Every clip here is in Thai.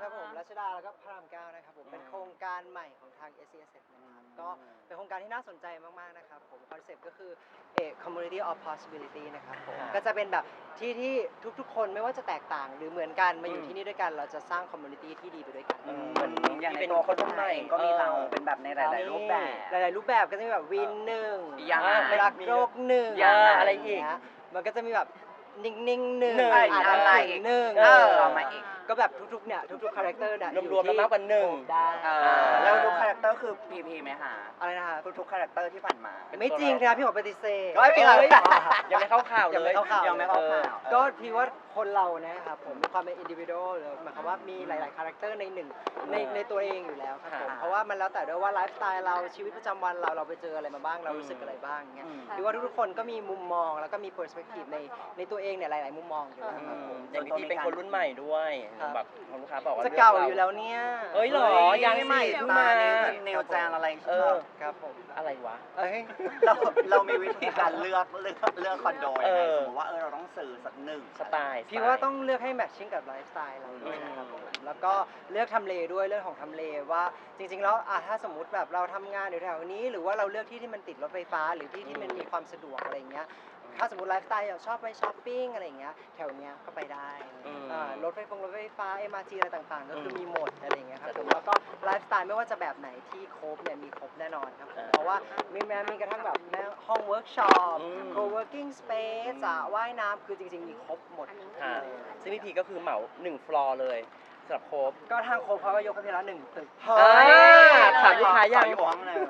ครับผม รัชดาแล้วก็พระรามเก้านะครับผม เป็นโครงการใหม่ของทาง s c s นะครับ ก็เป็นโครงการที่น่าสนใจมาก ๆ นะครับผม คอนเซปต์ก็คือเอ community of possibility นะครับผมครับก็จะเป็นแบบที่ที่ทุก ๆ คนไม่ว่าจะแตกต่างหรือเหมือนกันมาอยู่อืมที่นี่ด้วยกัน เราจะสร้าง community ที่ดีไปด้วยกันอืมเหมือนอย่างในเป็นตัวคคนนรุ่นใหม่เองก็มีเราเออเป็นแบบในหลาย ๆ รูปแบบ หลาย ๆ รูปแบบก็จะมีแบบวินหนึ่งยังไงรักโลกหนึ่งยังไงอะไรอย่างเงี้ยมันก็จะมีแบบนิ่งๆหนึ่งหนึ่งอ่านหนังอะไรสือหนึ่งเออเอามาอีก ก็แบบทุกๆเนี่ยทุกๆคาแรคเตอร์เนี่ยรวมๆแล้วมากกว่าหนึ่งได้เออแล้วทุกคาแรคเตอร์คือพีพีไหมคะอะไรนะคะทุกๆคาแรคเตอร์ที่ผ่านมาไม่จริงนะพี่ขอปฏิเสธเฮ้ยพี่ขอเอ้ยยังไม่เข้าข่าวยังเลไม่ยเข้าข่าว ยังไม่เข้าข่าวออก็พี่ว่า คนเรานะครับผมมีความเป็นอินดิวิโดหรือหมายความว่ามีหลาย ๆ คาแรคเตอร์ในหนึ่งในอ่าในตัวเองอยู่แล้วครับผมค่ะเพราะว่ามันแล้วแต่ด้วยว่าไลฟ์สไตล์เราชีวิตประจำวันเราเราไปเจออะไรมาบ้างเรารู้สึกอะไรบ้างเงี้ยอืมพี่ว่าทุกๆคนก็มีมุมมองแล้วก็มีเปอร์สเปกทีฟในในตัวเองเนี่ยหลาย ๆ มุมมองอยู่แล้วครับผมอย่างพี่เป็นคนรุ่นใหม่ด้วยครับแบบของลูกค้าบอกว่าจะเก่าลือยู่แล้วเนี่ยเฮ้ยเหรอยังไม่สิใหม่เพิ่งตามานี่นิวแจนอะไรเออครับผมอะไรวะเอ้ยเราเรามีวิธีการเลือกเลือกเลือกคอนโดยังไงเออสมมติว่าเออเราต้องซื้อสักหนึ่งสไตล์พี่ว่าต้องเลือกให้แมทชิ่งกับไลฟ์สไตล์เราด้วยนะครับผมแล้วก็เลือกทำเลด้วยเรื่องของทำเลว่าจริง ๆ แล้วอะถ้าสมมติแบบเราทำงานอยู่แถวนี้ หรือว่าเราเลือกที่ที่มันติดรถไฟฟ้า หรือที่ที่มันมีความสะดวกอะไรอย่างเงี้ย ถ้าสมมติไลฟ์สไตล์อยากชอบไปช้อปปิ้งอะไรอย่างเงี้ยแถวเนี้ยก็ไปได้อืม อ่ารถไฟฟงรถไฟฟ้า MRT อะไรต่างๆ ก็คืออมมีหมดอะไรอย่างเงี้ยครับสะผดวกมแล้วก็ไลฟ์สไตล์ไม่ว่าจะแบบไหนที่ครบเนี่ยมีครบแน่นอนครับผมอ่าเพราะว่ามีแม้มีกระทั่งแบบแม้ห้องเวิร์กช็อป อืม co-working space สระว่ายน้ำคือจริงๆมีครบหมด ค่ะซึ่งพี่พีก็คือเหมาหนึ่งฟลอร์เลยสำหรับโคบ ก็ทางโคเขาก็ยกให้พี่ละหนึ่งตึกอ่าถามลูกค้ายัง ขออยู่ห้องหนึ่ง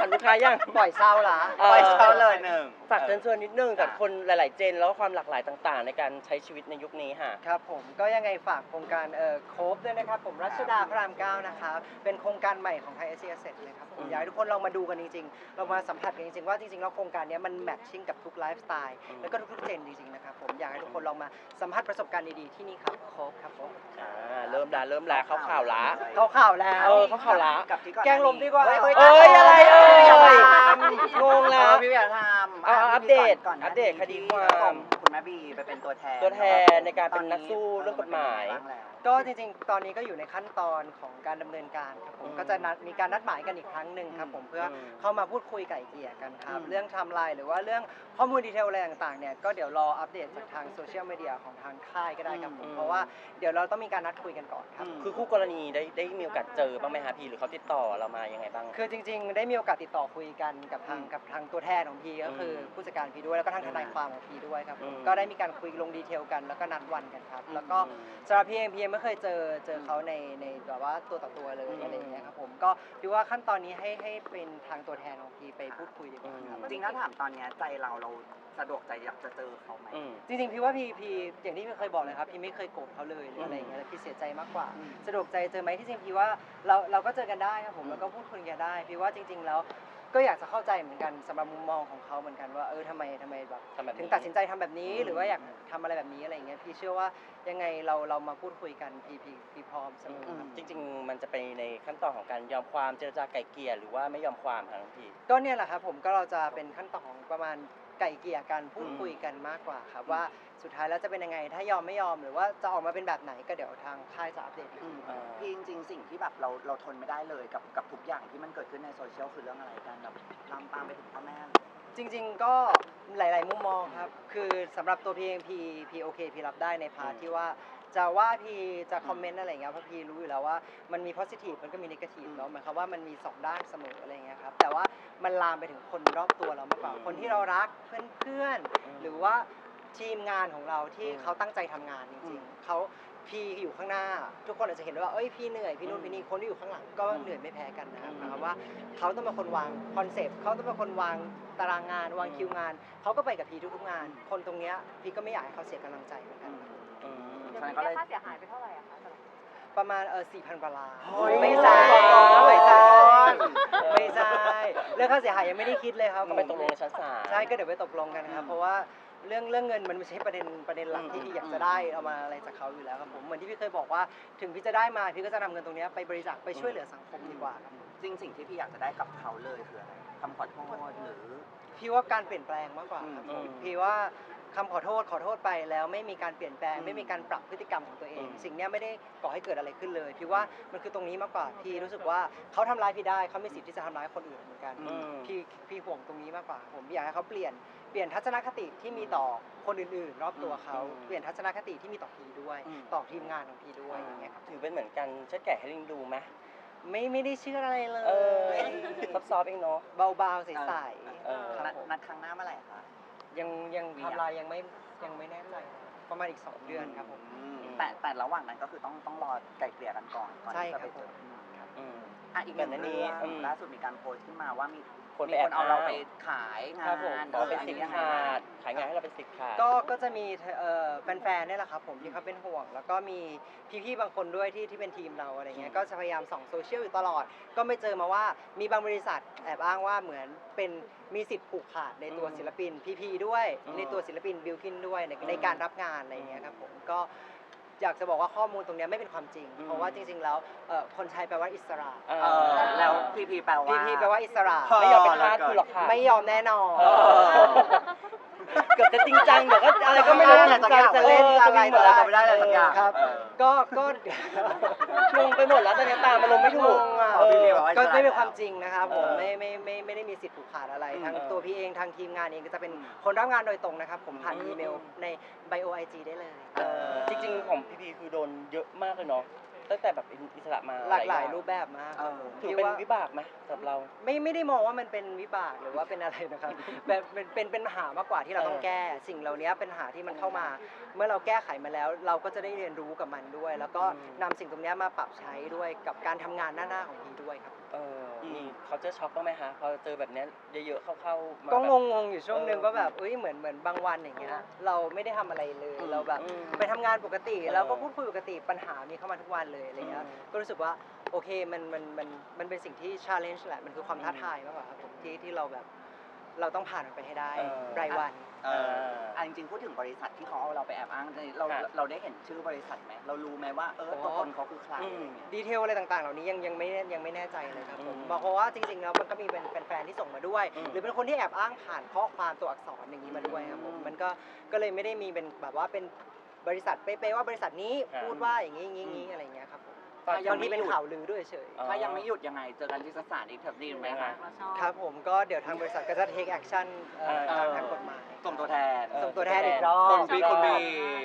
ถามลูกค้ายัง ปล่อยเศร้าละเออไปเช่าเลยหนึ่งฝากเชิญชวนนิดนึงกับคนหลาย ๆ เจนแล้วก็ความหลากหลายต่าง ๆ ในการใช้ชีวิตในยุคนี้ค่ะ ครับผมก็ยังไงฝากโครงการเอ่อโคฟด้วยนะครับ ผมรัชดาพระรามเก้านะครับเป็นโครงการใหม่ของไทยเอเชียเซ็ตนะครับผมอืมอยากให้ทุกคนลองมาดูกันจริงๆเรามาสัมผัสกันจริงๆว่าจริงๆแล้วโครงการเนี้ยมันแมทชิ่งกับทุกไลฟ์สไตล์แล้วก็ทุกๆเจนจริงๆนะครับผมอยากให้ทุกคนลองมาสัมผัสประสบการณ์ดีๆที่นี่ครับโคฟครับผมอ่าเริ่มละเริ่มละเข้าข่าวละ เข้าข่าวแล้วเออเข้าข่าวละกับที่ก่อนแกล้งลมดีกว่าเฮ้ยเอ้ยอะไรเอ่ยพี่อย่าทำงงแล้วเออพี่อย่าทำเอาอัปเดตก่อนอัปเดตคดีความส่งคุณแม่บีไปเป็นตัวแทนตัวแทนในการเป็นนักสู้เรื่องกฎหมายบ้างแล้วก็จริงๆ ตอนนี้ก็อยู่ในขั้นตอนของการดำเนินการครับผมก็จะนัดมีการนัดหมายกันอีกครั้งหนึ่งครับผมเพื่อเข้ามาพูดคุยไก่เกี่ยกันครับ เรื่องไทม์ไลน์หรือว่าเรื่องข้อมูลดีเทลอะไรต่างๆเนี่ยก็เดี๋ยวรออัปเดตจากทางโซเชียลมีเดียของทางค่ายก็ได้ครับผมเพราะว่าเดี๋ยวเราต้องมีการนัดคุยกันก่อนครับคือคู่กรณีได้ได้มีโอกาสเจอบ้างไหมคะพี่หรือเขาติดต่อเรามายังไงบ้าง คือจริง ๆ ได้มีโอกาสติดต่อคุยกันกับทางอืมกับทางตัวแทนของพีก็คืออมผู้จัดการพีด้วยแล้วก็ทางทนายความของพีด้วยครับผมอืมก็ได้มีการคุยลงดีเทลกัน แล้วก็นัดวันกันครับอืมแล้วก็สำหรับพีเองพีไม่เคยเจอเจอเขาในในแบบว่าตัวต่อตัวเลยอืมอะไรอย่างเงี้ยครับผมก็คิดว่าขั้นตอนนี้ให้ให้เป็นทางตัวแทนของพีไปพูดคุยดีกว่าครับจริงๆถ้าถามตอนเนี้ยใจเราเราสะดวกใจอยากจะเจอเขาไหม อืม จริงๆพี่ว่าพี่พี่อย่างที่พี่เคยบอกเลยครับพี่ไม่เคยโกรธเขาเลยหรืออะไรอย่างเงี้ยแต่พี่เสียใจมากกว่า อืม สะดวกใจเจอไหมที่จริงพี่ว่าเราเราก็เจอกันได้ครับผมอืมแล้วก็พูดคุยกันได้ พี่ว่าจริง ๆ แล้วก็อยากจะเข้าใจเหมือนกันสำหรับมุมมองของเขาเหมือนกันว่าเออทำไมทำไมแบบ ทำแบบนี้ถึงตัดสินใจทำแบบนี้หรือว่าอยากทำอะไรแบบนี้อะไรอย่างเงี้ยพี่เชื่อว่ายังไงเราเรามาพูดคุยกันพี่พี่พี่พร้อมเสมอครับ จริง ๆ มันจะไปในขั้นตอนของการยอมความเจรจาไก่เกลี่ยหรือว่าไม่ยอมความทั้งทีก็เนี่ยแหละครับผมก็เราจะเป็นขั้นตอนของประมาณ ไก่เกลี่ยกันพูดคุยกันมากกว่าครับว่าสุดท้ายแล้วจะเป็นยังไง ถ้ายอมไม่ยอมหรือว่าจะออกมาเป็นแบบไหนก็เดี๋ยวทางค่ายจะอัปเดตอีกอืทีมอ่าพี่จริงๆสิ่งที่แบบเราเราทนไม่ได้เลยกับกับทุกอย่างที่มันเกิดขึ้นในโซเชียลคือเรื่องอะไรกันแบบลามปามไปถึงพ่อแม่เลย จริง ๆ ก็หลาย ๆ มุมมองครับ คือสำหรับตัวพี่เองพี่พี่โอเคพี่รับได้ในพาร์ทอืมที่ว่า จะว่าพีจะคอมเมนต์อะไรเงี้ยเพราะพีรู้อยู่แล้วว่ามันมี positive มันก็มี negative เนาะหมายความว่ามันมีสองด้านเสมออะไรเงี้ยครับแต่ว่ามันลามไปถึงคนรอบตัวเรามากกว่าคนที่เรารักเพื่อนๆหรือว่าทีมงานของเราที่เขาตั้งใจทำงานจริงๆเขาพีอยู่ข้างหน้า ทุกคนอาจจะเห็นว่าเอ้ยพี่เหนื่อยพี่นู่นพี่นี่คนที่อยู่ข้างหลังก็เหนื่อยไม่แพ้กันนะครับอืมหมายความว่าเขาต้องเป็นคนวางคอนเซปต์เขาต้องเป็นคนวางตารางงาน วางคิวงานเขาก็ไปกับพีทุกๆงาน คนตรงเนี้ยพีก็ไม่อยากให้เขาเสียกำลังใจเหมือนกัน มเดี๋ยวฉะนั้นี้นก็เลยเรียกค่าเสียหายไปเท่าไหร่อะคะสำหรับ ประมาณเออสี่พันกว่าล้านโอ้ยไม่ใช่โอ้ยไม่ใช่โอ้ยไม่ใช่เรื่องค่าเสียหายยังไม่ได้คิดเลยครับก็ไปตกลงในชั้นศาล ใช่ก็เดี๋ยวไปตกลงกันนะครับอืมเพราะว่าเรื่องเรื่องเงินมันไม่ใช่ประเด็นประเด็นหลักอืมที่อยากจะได้เอามาอะไรจากเขาอยู่แล้วครับผมเหมือนที่พี่เคยบอกว่าถึงพี่จะได้มาพี่ก็จะนำเงินตรงเนี้ยไปบริจาคไปช่วยเหลือสังคมดีกว่าครับจริงสิ่งที่พี่อยากจะได้กับเขาเลยคืออะไรคำขอโทษหรือ พี่ว่าการเปลี่ยนแปลงมากกว่าครับอืผมมพี่ว่า คำขอโทษขอโทษไปแล้วไม่มีการเปลี่ยนแปลงอืมไม่มีการปรับพฤติกรรมของตัวเองอืมสิ่งเนี้ยไม่ได้ก่อให้เกิดอะไรขึ้นเลยพี่ว่ามันคือตรงนี้มากกว่าพี่รู้สึกว่าเขาทำร้ายพี่ได้เขามีสิทธิ์ที่จะทำร้ายคนอื่นเหมือนกันอืมพี่พี่ห่วงตรงนี้มากกว่า ผมอยากให้เขาเปลี่ยนเปลี่ยนทัศนคติที่มีต่อคนอื่นๆ รอบตัวเขาอืมเปลี่ยนทัศนคติที่มีต่อพี่ด้วยอืมต่อทีมงานของพี่ด้วยอย่างเงี้ยครับถือเป็นเหมือนกันเชิดแก่ให้ลิงดูไหมไม่ไม่ได้เชื่ออะไรเลเออยซับซ้อนเองเนาะเบาๆใสเออๆคนัรัดบผมนัดครั้งหน้าเมื่อไหร่คะ ยังยังมีไทำลายยังไม่ยังไม่แน่ใจประมาณอีก 2 เดือนครับผมอืมแต่แต่ระหว่างนั้นก็คือต้องต้องรอไกลเกลี่ยกันก่อนก่อนใช่ที่จะครัไปบเจอผมอืมอะอีกหนึ่งก่อนหน้านี้เรื่องอืมล่าสุดมีการโพสต์ขึ้นมาว่ามี คนมีไปแอคบนเอาเราอ้างไปขายงาครับผมนบอกว่าเป็นอัสิทยัธิ์งไงขาดขายงานให้เราเป็นสิทธิ์ขาด ก็ก็จะมีเอ่อแฟนๆเนี่ยแหละครับผมที่เขาเป็นห่วง แล้วก็มีพี่ๆบางคนด้วยที่ที่เป็นทีมเราอะไรเงี้ยก็จะพยายามส่องโซเชียลอยู่ตลอด ก็ไม่เจอมาว่ามีบางบริษัทแอบอ้างว่าเหมือนเป็นมีสิทธิ์ผูกขาดในตัวอืมศิลปินพีพีด้วย อืมในตัวศิลปินบิลกินด้วยในอืมในการรับงานอะไรเงี้ยครับผมก็ อยากจะบอกว่าข้อมูลตรงเนี้ยไม่เป็นความจริง อืม เพราะว่าจริง ๆ แล้วเอ่อคนใช้แปลว่าอิสระเอเอออแล้วพีพีแปลว่า พีพีแปลว่าอิสระ ไม่ยอมเป็นทาสคุณหรอกค่ะ ไม่ยอมแน่นอน เออ เกือบจะจริงจังเดี๋ยวก็อะไรก็ไม่รู้จะจริงจังจะเล่นจะ อะไรจะก็วิ่งหมดได้แล้วจะไม่ได้อะไรสักอย่างครับเออก็ก็งงไปหมดแล้วตอนนี้ตามมันลงไม่ถูกงงอะเออแบบว่าก็ไม่เป็นความจริงนะครับผมเออไม่ไม่ไม่ไม่ได้มีสิทธิ์ผูกขาดอะไรอืมทั้งเออตัวพี่เองทางทีมงานเองก็จะเป็นอืมคนรับงานโดยตรงนะครับผมผ่านอืมอีเมลในไบโอไอจีได้เลยเออจริงๆของพีพีคือโดนเยอะมากเลยเนาะ ตั้งแต่แบบอิสระมาหลากหลายอะไองรูปแบบมากครับผมถือพี่เป็นว่าวิบากไหมสำหรับเรา ไม่ไม่ได้มองว่ามันเป็นวิบากหรือว่าเป็นอะไรนะครับ แบบเป็นเป็นเป็นปัญหามากกว่าที่เราต้องเออแก้ สิ่งเหล่านี้เป็นปัญหาที่มันเข้ามา เมื่อเราแก้ไขมาแล้ว เราก็จะได้เรียนรู้กับมันด้วย แล้วก็นำสิ่งตรงเนี้ยมาปรับใช้ด้วยกับการทำงานหน้าๆของพีด้วยครับ เออมี เขาเจอช็อกบ้างไหมคะพอเจอแบบเนี้ยเยอะๆเข้าๆมาก็แบบงงๆอยู่ช่วงหนึ่งเออว่าแบบเอ้ยเหมือนเหมือนบางวันอย่างเงี้ยเราไม่ได้ทำอะไรเลยอืมเราแบบอืมไปทำงานปกติเออเราก็พูดคุยปกติปัญหามีเข้ามาทุกวันเลยอะไรเงี้ยอืมก็รู้สึกว่าโอเคมันมันมันมันเป็นสิ่งที่ challenge แหละมันคือความท้าทายมากกว่าครับผมที่ที่เราแบบเราต้องผ่านมันไปให้ได้เออรายวัน เออ อะจริงๆพูดถึงบริษัทที่เขาเอาเราไปแอบอ้างเราค่ะเราได้เห็นชื่อบริษัทไหมเรารู้ไหมว่าเอออ๋อตัวตนเขาคือใครอะไรเงี้ย ดีเทลอะไรต่างๆ เหล่านี้ยังยังไม่ยังไม่แน่ใจเลยครับผมอืมบอกเพราะว่าจริงๆแล้วมันก็มีเป็นแฟนๆที่ส่งมาด้วย อืมหรือเป็นคนที่แอบอ้างผ่านข้อความตัวอักษรอย่างนี้มาด้วยครับผมอืมมันก็ก็เลยไม่ได้มีเป็นแบบว่าเป็นบริษัทเป๊ะๆว่าบริษัทนี้ครับพูดว่าอย่างนี้อย่างนี้อย่างนี้อะไรอย่างเงี้ย ครับผมตอนยังบางทีเป็นไม่หยุดข่าวลือด้วยเฉยอ๋อถ้ายังไม่หยุดยังไง เจอกันที่ศาลอีกเทอมดีไหมคะครับผมก็เดี๋ยวทางบริษัทก็จะ take action เอ่อเออทางทางกฎหมายส่งตัวแทนเออส่งตัวแทนอีกรอบคนบีรคอบนบี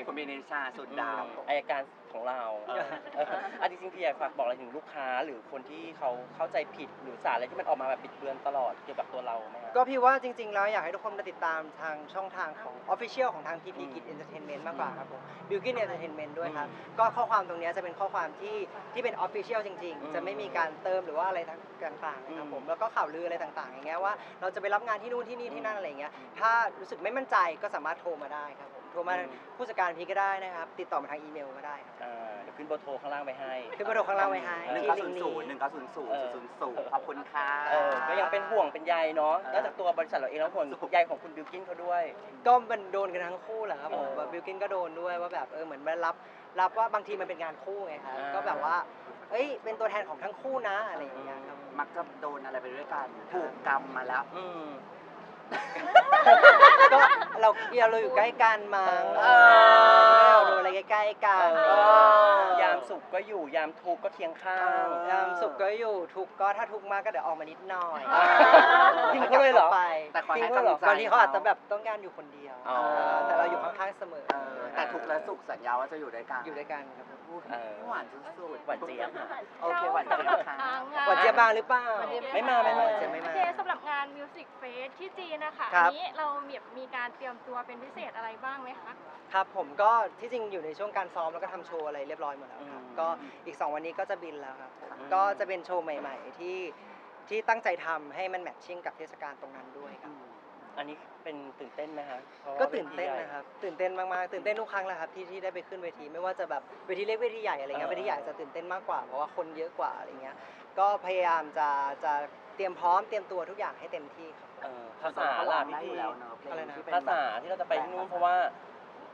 คนบีนิชาสุดดาวอายการ ของเราเออเอออะจริงๆพี่อยากฝากบอกอะไรถึงลูกค้าหรือคนที่เขาเข้าใจผิดหรือสารอะไรที่มันออกมาแบบปิดเบือนตลอดเกี่ยวกับตัวเราไหมฮะก็พี่ว่าจริง ๆ แล้วอยากให้ทุกคนมาติดตามทางช่องทางของ Official ของทาง PP อืม Kid Entertainment มากกว่าครับผม b i l k i n Entertainment ด้วยครับอืมก็ข้อความตรงเนี้ยจะเป็นข้อความที่ที่เป็น Official จริงอืมๆจะไม่มีการเติมหรือว่าอะไรต่างๆนะครับผมอืมแล้วก็ข่าวลืออะไรต่างๆ อย่างเงี้ยว่าเราจะไปรับงานที่นู่นที่นี่ที่นั่นอะไรอย่างเงี้ยถ้ารู้สึกไม่มั่นใจก็สามารถโทรมาได้ครับผมโทรมาอืมผู้จัดการพีก็ได้นะครับ ติดต่อมาทางอีเมลก็ได้ครับอ่าเดี๋ยวขึ้นเบอร์โทรข้างล่างไปให้ ขึ้นเบอร์โทรข้างล่างไว้ให้ หนึ่งที่เก้าลิศูงนก์ย์ศูนย์หนี้นึ่งเก้าศูนย์ศูนย์ศูนย์ศูนย์ขอบคุณค่ะ เออก็ยังเป็นห่วงเป็นใยเนาะเออ นอกจากตัวบริษัทเราเองแล้วห่วงใยของคุณบิวกินเขาด้วย ก็มันโดนกันทั้งคู่แหละครับผมเออแบบบิลกินก็โดนด้วยว่าแบบเออเหมือนมารับ รับว่าบางทีมันเป็นงานคู่ไงครับอ่า ก็แบบว่า เอ้ยเป็นตัวแทนของทั้งคู่นะอะไรอย่างเงี้ยครับ มักจะโดนอะไรไปด้วยกันถูกกรรมมาแล้ว อืมก็ เราเราอยู่ใกล้กันมั้งเออ เราโดนอะไรใกล้ๆกันเออยามสุขก็อยู่ยามทุกข์ก็เคียงข้าง ยามสุขก็อยู่ทุกข์ก็ถ้าทุกข์มากก็เดี๋ยวออกมานิดหน่อยอ่าทิ้งเขาเลยเหรอไปแต่คอยจริงให้ด้วยเหรอกำลังใจบางทีเขาอาจจะแบบต้องการอยู่คนเดียวอ๋อ เออแต่เราอยู่ข้างๆเสมอเออแต่ทุกข์และสุขสัญญาว่าจะอยู่ด้วยกันอยู่ด้วยกันครับผมพูดเออ หวานสุดๆ หวานเจี๊ยบอะโอเคหวานเจี๊ยบค่ะหวันเจี๊ยบมาหรือเปล่าไม่มาไม่มาเจี๊ยบไม่โอมา เคสำหรับงาน Music Fest ที่จีนนะคะครัอับนี้เรามีมีการเตรียมตัวเป็นพิเศษอะไรบ้างไหมคะครับผมก็ที่จริงอยู่ในช่วงการซ้อมแล้วก็ทำโชว์อะไรเรียบร้อยหมดแล้วครับอืมก็อีก 2 วันนี้ก็จะบินแล้วครับผมอืมก็จะเป็นโชว์ใหม่ ๆ ที่ที่ตั้งใจทำให้มันแมทชิ่งกับเทศกาลตรงนั้นด้วยครับ อันนี้เป็นตื่นเต้นไหมคะพราะว่าก็ตื่นเต้นวทีใหญ่ นะครับ ตื่นเต้นมากๆ ตื่นเต้นทุกครั้งแหละครับที่ที่ได้ไปขึ้นเวที ไม่ว่าจะแบบเวทีเล็กเวทีใหญ่อะไรเงี้ย เออ เวทีใหญ่จะตื่นเต้นมากกว่า เพราะว่าคนเยอะกว่าอะไรเงี้ย ก็พยายามจะจะ เตรียมพร้อมเตรียมตัวทุกอย่างให้เต็มที่ครับ เออภาษาล่ะพี่ได้อพี่ยู่แล้วเนอะเพลงอะไรนะที่เป็นภาษาที่เราจะไปที่นู่นเพราะว่า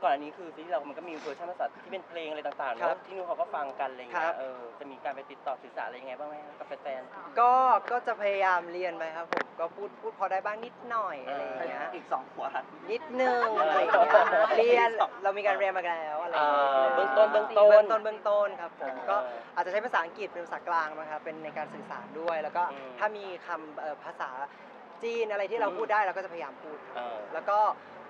ก่อนอันนี้คือซีรีส์เรามันก็มีเวอร์ชันภาษาที่เป็นเพลงอะไรต่างๆครัเนาะบที่นู่นเขาก็ฟังกันอะไรอย่างครัเงี้บยเออจะมีการไปติดต่อสื่อสารอะไรยังไงบ้างไหมกับแฟนก็ก็จะพยายามเรียนไปครับผมก็พูดพูดพอได้บ้างนิดหน่อยอะไรอย่างเงี้ยอีกสองขวดนิดนึงอะไรอย่างเงี้ยเรียนเรามีการเรียนมาแล้วอะไรๆอย่างอ่าเงี้ยเบื้องต้นเบื้องต้เบื้นองต้นเบื้องต้นครับผมอ่าก็อาจจะใช้ภาษาอังกฤษเป็นภาษากลางนะครับเป็นในการสื่อสารด้วย แล้วก็อืมถ้ามีคำเอ่อภาษาจีนอะไรที่เราอืมพูดได้เราก็จะพยายามพูดเออ แล้วก็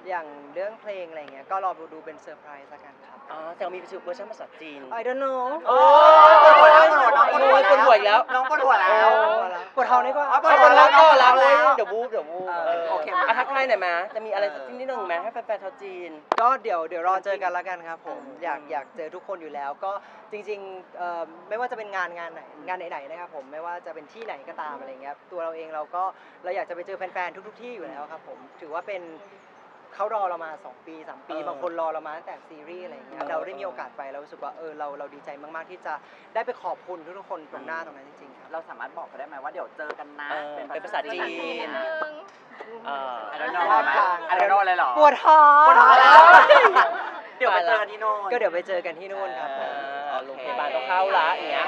อย่างเรื่องเพลงอะไรเงี้ยก็รอดูเป็นเซอร์ไพรส์ละกันครับ อ๋อแต่มีเวอร์ชันภาษาจีน I don't know โอ้ยปวดหัวแล้วปวดหัวแล้วปวดหัวอีกแล้วน้องปวดหัวแล้วปวดท้องดีกว่าอ๋อปเอาวดคหัวนแล้รัวกก็รักปวดหัวเลแล้ยวเดี๋ยวบู๊เดี๋ยวบู๊เออเออโอเคอะทักทายหน่อยไหมจะมีอะไรสักนิดหนึ่งไหมให้แฟนๆชาวจีน ก็เดี๋ยวเดี๋ยวรอเจอกันละกันครับผมอืมอยากอยากเจอทุกคนอยู่แล้ว ก็จริงๆเอ่อไม่ว่าจะเป็นงานงานไหนงานไหนๆนะครับผมไม่ว่าจะเป็นที่ไหนก็ตามอะไรเงี้ยตัวเราเองเราก็เราอยากจะไปเจอแฟนๆทุกๆที่อยู่แล้วครับผมถือว่าเป็น เขารอเรามา 2 ปี 3 ปี เออบางคนรอเรามาตั้งแต่ซีรีส์อะไรเงี้ยเออเราได้มีโอกาสไปเรารู้สึกว่าเออเราเราดีใจมากๆที่จะได้ไปขอบคุณทุกๆคนตรงหน้าตรงนั้นจริงๆครับเราสามารถบอกเขาได้ไหมว่าเดี๋ยวเจอกันนะเออเป็นภาษาจีนนิดนึงเออไอดอลโน่ไหมไอดอลโน่เลยเหรอ ปวดท้องปวดท้องแล้ว เดี๋ยวไปเจอกันที่โน่น ก็เดี๋ยวไปเจอกันที่นู่นครับผมอ่าโรงพยาบาลต้องเข้าละอย่างเงี้ย